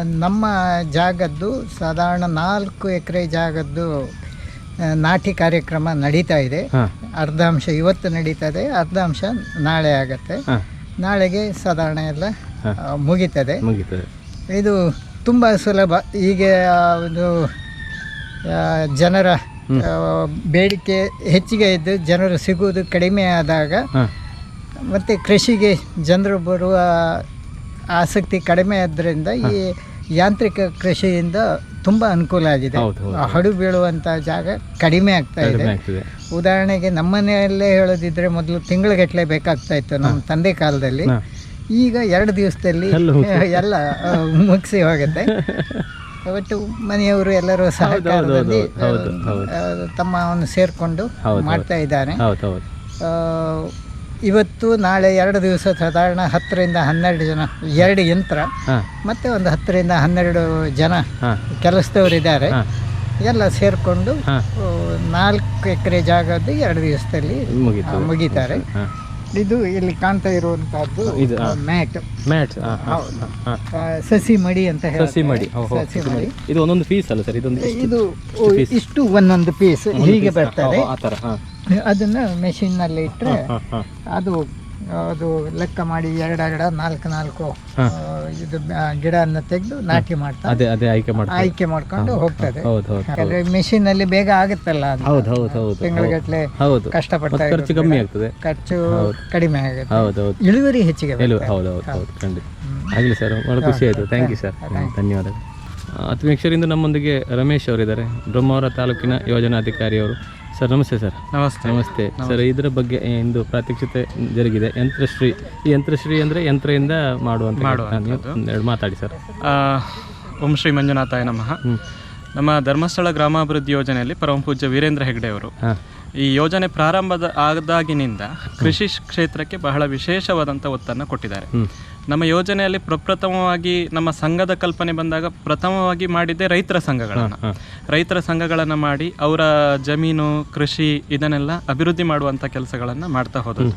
ನಮ್ಮ ಜಾಗದ್ದು ಸಾಧಾರಣ ನಾಲ್ಕು ಎಕರೆ ಜಾಗದ್ದು ನಾಟಿ ಕಾರ್ಯಕ್ರಮ ನಡೀತಾ ಇದೆ. ಅರ್ಧ ಅರ್ಧಾಂಶ ಇವತ್ತು ನಡೀತಾ ಇದೆ. ಅರ್ಧ ಅರ್ಧಾಂಶ ನಾಳೆ ಆಗತ್ತೆ. ನಾಳೆಗೆ ಸಾಧಾರಣ ಎಲ್ಲ ಮುಗಿತದೆ. ಇದು ತುಂಬ ಸುಲಭ. ಈಗ ಒಂದು ಜನರ ಬೇಡಿಕೆ ಹೆಚ್ಚಿಗೆ ಇದ್ದು ಜನರು ಸಿಗುವುದು ಕಡಿಮೆ ಆದಾಗ ಮತ್ತು ಕೃಷಿಗೆ ಜನರು ಬರುವ ಆಸಕ್ತಿ ಕಡಿಮೆ ಆದ್ದರಿಂದ ಈ ಯಾಂತ್ರಿಕ ಕೃಷಿಯಿಂದ ತುಂಬ ಅನುಕೂಲ ಆಗಿದೆ. ಹಡು ಬೀಳುವಂತ ಜಾಗ ಕಡಿಮೆ ಆಗ್ತಾ ಇದೆ. ಉದಾಹರಣೆಗೆ ನಮ್ಮನೆಯಲ್ಲೇ ಹೇಳೋದಿದ್ರೆ ಮೊದಲು ತಿಂಗಳಗಟ್ಟಲೆ ಬೇಕಾಗ್ತಾ ಇತ್ತು ನಮ್ಮ ತಂದೆ ಕಾಲದಲ್ಲಿ. ಈಗ ಎರಡು ದಿವಸದಲ್ಲಿ ಎಲ್ಲ ಮುಗ್ಸಿ- *laughs* ಹೋಗುತ್ತೆ. ಒಟ್ಟು ಮನೆಯವರು ಎಲ್ಲರೂ ಸಹಕಾರದಲ್ಲಿ ತಮ್ಮ ಸೇರಿಕೊಂಡು ಮಾಡ್ತಾ ಇದ್ದಾರೆ. ಇವತ್ತು ನಾಳೆ ಎರಡು ದಿವಸ ಸಾಧಾರಣ ಹತ್ತರಿಂದ ಹನ್ನೆರಡು ಜನ ಎರಡು ಯಂತ್ರ ಮತ್ತೆ ಒಂದು ಹತ್ತರಿಂದ ಹನ್ನೆರಡು ಜನ ಕೆಲಸದವರು ಕೆಲಸದವರಿದ್ದಾರೆ ಎಲ್ಲ ಸೇರಿಕೊಂಡು ನಾಲ್ಕು ಎಕರೆ ಜಾಗದ್ದು ಎರಡು ದಿವಸದಲ್ಲಿ ಮುಗಿತಾರೆ. ಇದು ಇಲ್ಲಿ ಕಾಣ್ತಾ ಇರುವಂತಹದ್ದು. ಮ್ಯಾಟ್. ಆ, ಸಸಿ ಮಡಿ ಅಂತ ಹೇಳ್ತಾರೆ. ಸಸಿ ಮಾಡಿ. ಸಸಿ ಇದು ಒಂದೊಂದು ಪೀಸ್ ಅಲ್ಲ ಸರ್? ಇದೊಂದು ಇಷ್ಟು- ಇದು ಇಷ್ಟು ಒಂದೊಂದು ಪೀಸ್ ಹೀಗೆ ಬರ್ತಾರೆ ಬರ್ತದೆ. ಅದನ್ನ ಮೆಷಿನ್ನಲ್ಲಿ ಇಟ್ಟರೆ ಅದು ಅದು ಲೆಕ್ಕ ಮಾಡಿ ಎರಡೆರಡ ನಾಲ್ಕು ನಾಲ್ಕು ಇದು ಗಿಡವನ್ನು ತೆಗೆದು ನಾಟಿ ಮಾಡ್ತಾರೆ. ಅದೇ ಅದೇ ಆಯ್ಕೆ ಮಾಡ್ಕೊಂಡು ಹೋಗ್ತದೆ. ಯಾಕಂದ್ರೆ ಮೆಷಿನ್ ಅಲ್ಲಿ ಬೇಗ ಆಗುತ್ತಲ್ಲ ಅದು. ಹೌದು ಹೌದು ಹೌದು. ತಿಂಗಳಗಟ್ಟಲೆ ಹೌದು. ಕಷ್ಟಪಡ್ತಾ ಮತ್ತೆ ಖರ್ಚು ಕಮ್ಮಿ ಆಗ್ತದೆ. ಖರ್ಚು ಕಡಿಮೆ ಆಗುತ್ತೆ. ಹೌದು ಹೌದು. ಇಳುವರಿ ಹೆಚ್ಚಿಗೆ ಹೌದು ಹೌದು ಖಂಡಿತ. ಆಗಲಿ ಸರ್ ಭಾಳ ಖುಷಿ ಆಯಿತು. ಥ್ಯಾಂಕ್ ಯು ಸರ್ ಧನ್ಯವಾದಗಳು. ಆತ್ಮೀಕ್ಷರಿಂದ ನಮ್ಮೊಂದಿಗೆ ರಮೇಶ್ ಅವರಿದ್ದಾರೆ. ಬ್ರಹ್ಮಾವರ ತಾಲೂಕಿನ ಯೋಜನಾಧಿಕಾರಿಯವರು. ಸರ್ ನಮಸ್ತೆ ಸರ್. ನಮಸ್ತೆ. ನಮಸ್ತೆ. ಸರ್ ಇದರ ಬಗ್ಗೆ ಇಂದು ಪ್ರಾತ್ಯಕ್ಷತೆ ಜರುಗಿದೆ. ಯಂತ್ರಶ್ರೀ ಈ ಯಂತ್ರಶ್ರೀ ಅಂದರೆ ಯಂತ್ರದಿಂದ ಮಾಡುವಂಥ ನೀವು ಒಂದೆರಡು ಮಾತಾಡಿ ಸರ್. ಓಂ ಶ್ರೀ ಮಂಜುನಾಥಾಯ ನಮಃ. ನಮ್ಮ ಧರ್ಮಸ್ಥಳ ಗ್ರಾಮಾಭಿವೃದ್ಧಿ ಯೋಜನೆಯಲ್ಲಿ ಪರಮ ಪೂಜ್ಯ ವೀರೇಂದ್ರ ಹೆಗ್ಡೆ ಅವರು. ಈ ಯೋಜನೆ ಪ್ರಾರಂಭದ ಆದಾಗಿನಿಂದ ಕೃಷಿ ಕ್ಷೇತ್ರಕ್ಕೆ ಬಹಳ ವಿಶೇಷವಾದಂಥ ಒತ್ತನ್ನು ಕೊಟ್ಟಿದ್ದಾರೆ. ನಮ್ಮ ಯೋಜನೆಯಲ್ಲಿ ಪ್ರಪ್ರಥಮವಾಗಿ ನಮ್ಮ ಸಂಘದ ಕಲ್ಪನೆ ಬಂದಾಗ ಪ್ರಥಮವಾಗಿ ಮಾಡಿದ್ದೆ ರೈತರ ಸಂಘಗಳನ್ನು. ರೈತರ ಸಂಘಗಳನ್ನು ಮಾಡಿ ಅವರ ಜಮೀನು ಕೃಷಿ ಇದನ್ನೆಲ್ಲ ಅಭಿವೃದ್ಧಿ ಮಾಡುವಂಥ ಕೆಲಸಗಳನ್ನು ಮಾಡ್ತಾ ಹೋದ್ರು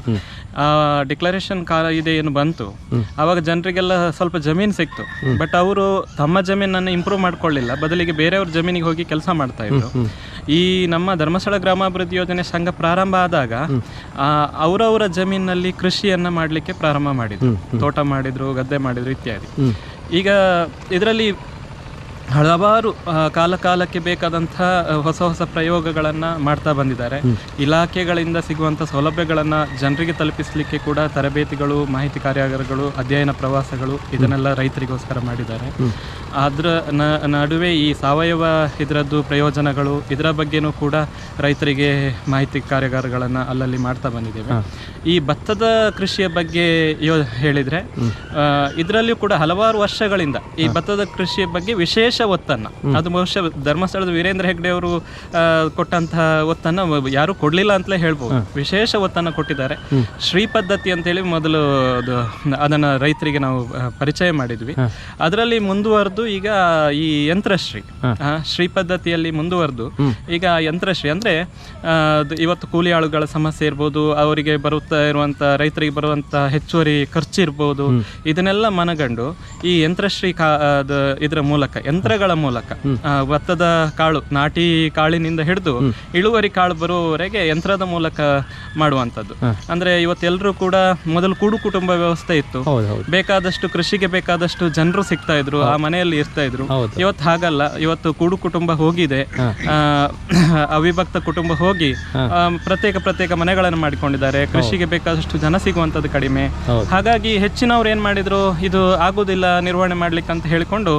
ಆ ಡಿಕ್ಲರೇಷನ್ ಕಾಲ ಇದೆ ಏನು ಬಂತು? ಆವಾಗ ಜನರಿಗೆಲ್ಲ ಸ್ವಲ್ಪ ಜಮೀನು ಸಿಕ್ತು. ಬಟ್ ಅವರು ತಮ್ಮ ಜಮೀನನ್ನು ಇಂಪ್ರೂವ್ ಮಾಡ್ಕೊಳ್ಳಿಲ್ಲ. ಬದಲಿಗೆ ಬೇರೆಯವ್ರ ಜಮೀನಿಗೆ ಹೋಗಿ ಕೆಲಸ ಮಾಡ್ತಾ ಇದ್ರು. ಈ ನಮ್ಮ ಧರ್ಮಸ್ಥಳ ಗ್ರಾಮಾಭಿವೃದ್ಧಿ ಯೋಜನೆ ಸಂಘ ಪ್ರಾರಂಭ ಆದಾಗ ಅವರವರ ಜಮೀನಿನಲ್ಲಿ ಕೃಷಿಯನ್ನ ಮಾಡಲಿಕ್ಕೆ ಪ್ರಾರಂಭ ಮಾಡಿದ್ರು. ತೋಟ ಮಾಡಿದ್ರು ಗದ್ದೆ ಮಾಡಿದ್ರು ಇತ್ಯಾದಿ. ಈಗ ಇದರಲ್ಲಿ ಹಲವಾರು ಕಾಲ ಕಾಲಕ್ಕೆ ಬೇಕಾದಂಥ ಹೊಸ ಹೊಸ ಪ್ರಯೋಗಗಳನ್ನು ಮಾಡ್ತಾ ಬಂದಿದ್ದಾರೆ. ಇಲಾಖೆಗಳಿಂದ ಸಿಗುವಂಥ ಸೌಲಭ್ಯಗಳನ್ನು ಜನರಿಗೆ ತಲುಪಿಸಲಿಕ್ಕೆ ಕೂಡ ತರಬೇತಿಗಳು ಮಾಹಿತಿ ಕಾರ್ಯಾಗಾರಗಳು ಅಧ್ಯಯನ ಪ್ರವಾಸಗಳು ಇದನ್ನೆಲ್ಲ ರೈತರಿಗೋಸ್ಕರ ಮಾಡಿದ್ದಾರೆ. ಅದರ ನ- ನಡುವೆ ಈ ಸಾವಯವ ಇದರದ್ದು ಪ್ರಯೋಜನಗಳು ಇದರ ಬಗ್ಗೆನೂ ಕೂಡ ರೈತರಿಗೆ ಮಾಹಿತಿ ಕಾರ್ಯಾಗಾರಗಳನ್ನು ಅಲ್ಲಲ್ಲಿ ಮಾಡ್ತಾ ಬಂದಿದ್ದೇವೆ. ಈ ಭತ್ತದ ಕೃಷಿಯ ಬಗ್ಗೆ ಯೋ ಹೇಳಿದರೆ ಇದರಲ್ಲಿಯೂ ಕೂಡ ಹಲವಾರು ವರ್ಷಗಳಿಂದ ಈ ಭತ್ತದ ಕೃಷಿಯ ಬಗ್ಗೆ ವಿಶೇಷ ಒತ್ತನ್ನು. ಅದು ಬಹುಶಃ ಧರ್ಮಸ್ಥಳದ ವೀರೇಂದ್ರ ಹೆಗ್ಡೆ ಅವರು ಕೊಟ್ಟಂತಹ ಒತ್ತನ್ನು ಯಾರು ಕೊಡಲಿಲ್ಲ ಅಂತಲೇ ಹೇಳ್ಬೋದು. ವಿಶೇಷ ಒತ್ತನ್ನು ಕೊಟ್ಟಿದ್ದಾರೆ. ಶ್ರೀ ಪದ್ಧತಿ ಅಂತೇಳಿ ಮೊದಲು ಅದು ಅದನ್ನು ರೈತರಿಗೆ ನಾವು ಪರಿಚಯ ಮಾಡಿದ್ವಿ. ಅದರಲ್ಲಿ ಮುಂದುವರೆದು ಈಗ ಈ ಯಂತ್ರಶ್ರೀ. ಶ್ರೀ ಪದ್ಧತಿಯಲ್ಲಿ ಮುಂದುವರೆದು. ಈಗ ಯಂತ್ರಶ್ರೀ ಅಂದ್ರೆ ಇವತ್ತು ಕೂಲಿ ಆಳುಗಳ ಸಮಸ್ಯೆ ಇರ್ಬೋದು ಅವರಿಗೆ ಬರುತ್ತಾ ಇರುವಂತ ರೈತರಿಗೆ ಬರುವಂತ ಹೆಚ್ಚುವರಿ ಖರ್ಚು ಇರ್ಬೋದು. ಇದನ್ನೆಲ್ಲ ಮನಗಂಡು ಈ ಯಂತ್ರಶ್ರೀ ಕಾ ಇದರ ಮೂಲಕ ಯಂತ್ರಗಳ ಮೂಲಕ ಭತ್ತದ ಕಾಳು ನಾಟಿ ಕಾಳಿನಿಂದ ಹಿಡಿದು ಇಳುವರಿ ಕಾಳು ಬರುವವರೆಗೆ ಯಂತ್ರದ ಮೂಲಕ ಮಾಡುವಂಥದ್ದು. ಅಂದ್ರೆ ಇವತ್ತೆಲ್ಲರೂ ಕೂಡ ಮೊದಲು ಕೂಡು ಕುಟುಂಬ ವ್ಯವಸ್ಥೆ ಇತ್ತು. ಬೇಕಾದಷ್ಟು ಕೃಷಿಗೆ ಬೇಕಾದಷ್ಟು ಜನರು ಸಿಗ್ತಾ ಇದ್ರು ಆ ಮನೆಯಲ್ಲಿ ಇರ್ತಾ ಇದ್ರು. ಇವತ್ತು ಹಾಗಲ್ಲ. ಇವತ್ತು ಕೂಡು ಕುಟುಂಬ ಹೋಗಿದೆ. *clears throat* ಅವಿಭಕ್ತ ಕುಟುಂಬ ಹೋಗಿ ಪ್ರತ್ಯೇಕ ಪ್ರತ್ಯೇಕ ಮನೆಗಳನ್ನು ಮಾಡಿಕೊಂಡಿದ್ದಾರೆ. ಕೃಷಿಗೆ ಬೇಕಾದಷ್ಟು ಜನ ಸಿಗುವಂತದ್ದು ಕಡಿಮೆ. ಹಾಗಾಗಿ ಹೆಚ್ಚಿನವ್ರು ಏನ್ ಮಾಡಿದ್ರು ಇದು ಆಗುದಿಲ್ಲ ನಿರ್ವಹಣೆ ಮಾಡ್ಲಿಕ್ಕೆ ಅಂತ ಹೇಳಿಕೊಂಡು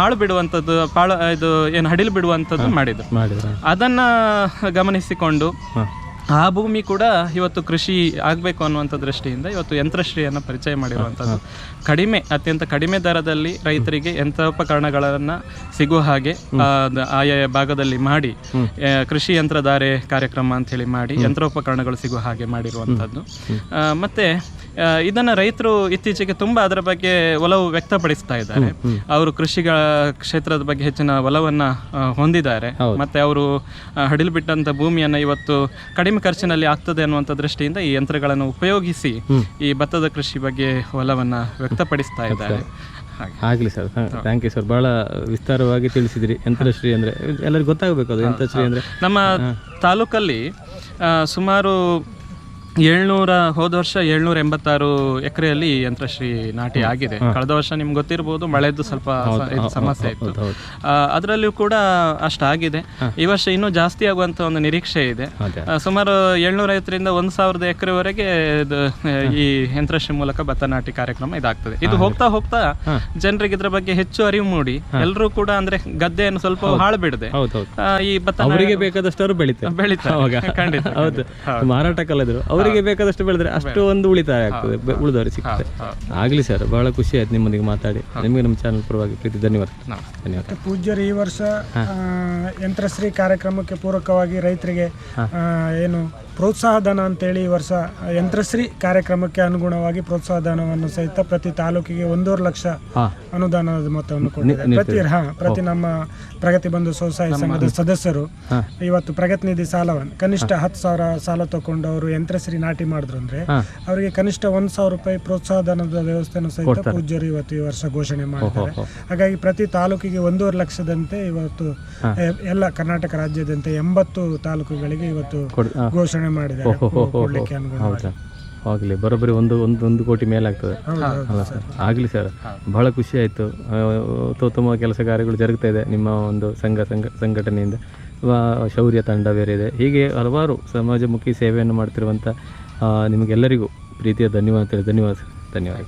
ಹಾಳು ಹಾಳು ಬಿಡುವಂತದ್ದು ಪಾಳ ಇದು ಏನು ಹಡಿಲು ಬಿಡುವಂತದ್ದು ಮಾಡಿದ್ರು. ಅದನ್ನ ಗಮನಿಸಿಕೊಂಡು ಆ ಭೂಮಿ ಕೂಡ ಇವತ್ತು ಕೃಷಿ ಆಗಬೇಕು ಅನ್ನುವಂಥ ದೃಷ್ಟಿಯಿಂದ ಇವತ್ತು ಯಂತ್ರಶ್ರೀಯನ್ನು ಪರಿಚಯ ಮಾಡಿರುವಂಥದ್ದು. ಕಡಿಮೆ ಅತ್ಯಂತ ಕಡಿಮೆ ದರದಲ್ಲಿ ರೈತರಿಗೆ ಯಂತ್ರೋಪಕರಣಗಳನ್ನು ಸಿಗುವ ಹಾಗೆ ಆಯಾ ಭಾಗದಲ್ಲಿ ಮಾಡಿ ಕೃಷಿ ಯಂತ್ರಧಾರೆ ಕಾರ್ಯಕ್ರಮ ಅಂತ ಹೇಳಿ ಮಾಡಿ ಯಂತ್ರೋಪಕರಣಗಳು ಸಿಗುವ ಹಾಗೆ ಮಾಡಿರುವಂಥದ್ದು. ಮತ್ತು ಇದನ್ನ ರೈತರು ಇತ್ತೀಚೆಗೆ ತುಂಬಾ ಅದರ ಬಗ್ಗೆ ಒಲವು ವ್ಯಕ್ತಪಡಿಸ್ತಾ ಇದ್ದಾರೆ. ಅವರು ಕೃಷಿಗಳ ಕ್ಷೇತ್ರದ ಬಗ್ಗೆ ಹೆಚ್ಚಿನ ಒಲವನ್ನ ಹೊಂದಿದ್ದಾರೆ. ಮತ್ತೆ ಅವರು ಹಡಿಲು ಬಿಟ್ಟಂತ ಭೂಮಿಯನ್ನ ಇವತ್ತು ಕಡಿಮೆ ಖರ್ಚಿನಲ್ಲಿ ಆಗ್ತದೆ ಅನ್ನುವಂತ ದೃಷ್ಟಿಯಿಂದ ಈ ಯಂತ್ರಗಳನ್ನು ಉಪಯೋಗಿಸಿ ಈ ಭತ್ತದ ಕೃಷಿ ಬಗ್ಗೆ ಒಲವನ್ನ ವ್ಯಕ್ತಪಡಿಸ್ತಾ ಇದ್ದಾರೆ. ಆಗ್ಲಿ ಸರ್. ಥ್ಯಾಂಕ್ ಯು ಸರ್ ಭಾಳ ವಿಸ್ತಾರವಾಗಿ ತಿಳಿಸಿದ್ರಿ. ಯಂತ್ರಶ್ರೀ ಅಂದ್ರೆ ಎಲ್ಲರಿಗೂ ಗೊತ್ತಾಗಬೇಕು ಅದು. ಯಂತ್ರಶ್ರೀ ಅಂದ್ರೆ? ನಮ್ಮ ತಾಲೂಕಲ್ಲಿ ಸುಮಾರು ಏಳ್ನೂರ ಹೋದ ವರ್ಷ ಏಳ್ನೂರ ಎಂಬತ್ತಾರು ಎಕರೆಯಲ್ಲಿ ಯಂತ್ರಶ್ರೀ ನಾಟಿ ಆಗಿದೆ. ಕಳೆದ ವರ್ಷ ನಿಮ್ಗೆ ಗೊತ್ತಿರ್ಬೋದು ಮಳೆದು ಸ್ವಲ್ಪ ಸಮಸ್ಯೆ ಇತ್ತು. ಅದರಲ್ಲಿಯೂ ಕೂಡ ಅಷ್ಟಾಗಿದೆ ಈ ವರ್ಷ ಇನ್ನೂ ಜಾಸ್ತಿ ಆಗುವಂತ ಒಂದು ನಿರೀಕ್ಷೆ ಇದೆ. ಸುಮಾರು ಏಳ್ನೂರ ಐವತ್ತರಿಂದ ಒಂದ್ ಸಾವಿರದ ಎಕರೆವರೆಗೆ ಈ ಯಂತ್ರಶ್ರೀ ಮೂಲಕ ಭತ್ತ ನಾಟಿ ಕಾರ್ಯಕ್ರಮ ಇದಾಗ್ತದೆ. ಇದು ಹೋಗ್ತಾ ಹೋಗ್ತಾ ಜನರಿಗೆ ಇದ್ರ ಬಗ್ಗೆ ಹೆಚ್ಚು ಅರಿವು ಮೂಡಿ ಎಲ್ಲರೂ ಕೂಡ ಅಂದ್ರೆ ಗದ್ದೆಯನ್ನು ಸ್ವಲ್ಪ ಹಾಳು ಬಿಡದೆ ಹೌದು ಹೌದು. ಆ, ಈ ಭತ್ತ ಬೇಕಾದಷ್ಟು ಬೆಳೀತಾರೆ. ಖಂಡಿತ ಹೌದು. ಮಾರಾಟಕ್ಕಲ್ಲದ್ರು ಅವರಿಗೆ ಬೇಕಾದಷ್ಟು ಬೆಳೆದ್ರೆ ಅಷ್ಟು ಒಂದು ಉಳಿತಾಯ ಆಗ್ತದೆ ಉಳಿದವರು ಉಳಿದವರಿಗೆ ಸಿಗ್ತದೆ. ಆಗಲಿ ಸರ್ ಬಹಳ ಖುಷಿ ಆಯ್ತು ನಿಮ್ಮೊಂದಿಗೆ ಮಾತಾಡಿ. ನಿಮಗೆ ನಮ್ಮ ಚಾನಲ್ ಪರವಾಗಿ ಪ್ರೀತಿ ಧನ್ಯವಾದ. ಧನ್ಯವಾದ. ಪೂಜ್ಯರು ಈ ವರ್ಷ ಆ, ಯಂತ್ರಶ್ರೀ ಕಾರ್ಯಕ್ರಮಕ್ಕೆ ಪೂರಕವಾಗಿ ರೈತರಿಗೆ ಆ, ಏನು ಪ್ರೋತ್ಸಾಹ ಧನ ಅಂತೇಳಿ ಈ ವರ್ಷ ಯಂತ್ರಶ್ರೀ ಕಾರ್ಯಕ್ರಮಕ್ಕೆ ಅನುಗುಣವಾಗಿ ಪ್ರೋತ್ಸಾಹ ಧನವನ್ನು ಸಹಿತ ಪ್ರತಿ ತಾಲೂಕಿಗೆ ಒಂದೂವರೆ ಲಕ್ಷ. ಅನುದಾನದ ಮೊತ್ತವನ್ನು ಕೊಟ್ಟಿದ್ದಾರೆ. ಪ್ರತಿ ಹಾ ಪ್ರತಿ ನಮ್ಮ ಪ್ರಗತಿ ಬಂಧು ಸ್ವಸಹಾಯ ಸಂಘದ ಸದಸ್ಯರು ಇವತ್ತು ಪ್ರಗತಿ ನಿಧಿ ಸಾಲವನ್ನು ಕನಿಷ್ಠ ಹತ್ತು ಸಾವಿರ ಸಾಲ ತಗೊಂಡು ಅವರು ಯಂತ್ರಶ್ರೀ ನಾಟಿ ಮಾಡಿದ್ರು ಅಂದ್ರೆ ಅವರಿಗೆ ಕನಿಷ್ಠ ಒಂದ್ ಸಾವಿರ ರೂಪಾಯಿ ಪ್ರೋತ್ಸಾಹ ಧನದ ವ್ಯವಸ್ಥೆಯನ್ನು ಸಹಿತ ಪೂಜ್ಯರು ಇವತ್ತು ಈ ವರ್ಷ ಘೋಷಣೆ ಮಾಡಿದ್ದಾರೆ. ಹಾಗಾಗಿ ಪ್ರತಿ ತಾಲೂಕಿಗೆ ಒಂದೂವರೆ ಲಕ್ಷದಂತೆ ಇವತ್ತು ಎಲ್ಲ ಕರ್ನಾಟಕ ರಾಜ್ಯದಂತೆ ಎಂಬತ್ತು ತಾಲೂಕುಗಳಿಗೆ ಇವತ್ತು. ಘೋಷಣೆ ಮಾಡಿದ್ದಾರೆ. ಕೊ- ಕೊಡ್ಲಿಕ್ಕೆ ಅನುಗುಣವಾಗಿ. ಹೌದಾ ಆಗಲಿ ಬರೋಬ್ಬರಿ ಒಂದು ಒಂದು ಒಂದು ಕೋಟಿ ಮೇಲೆ ಆಗ್ತದೆ. ಅಲ್ಲ ಸರ್. ಆಗಲಿ ಸರ್. ಬಹಳ ಖುಷಿ ಆಯಿತು. ಉತ್ತಮ ಕೆಲಸ ಕಾರ್ಯಗಳು ಜರುಗ್ತಾ ಇದೆ ನಿಮ್ಮ ಒಂದು ಸಂಘ ಸಂಘ ಸಂಘಟನೆಯಿಂದ. ವ- ಶೌರ್ಯ ತಂಡ ಬೇರೆ ಇದೆ. ಹೀಗೆ ಹಲವಾರು ಸಮಾಜಮುಖಿ ಸೇವೆಯನ್ನು ಮಾಡ್ತಿರುವಂಥ ಆ, ನಿಮಗೆಲ್ಲರಿಗೂ ಪ್ರೀತಿಯ ಧನ್ಯವಾದ ಧನ್ಯವಾದ ಧನ್ಯವಾದ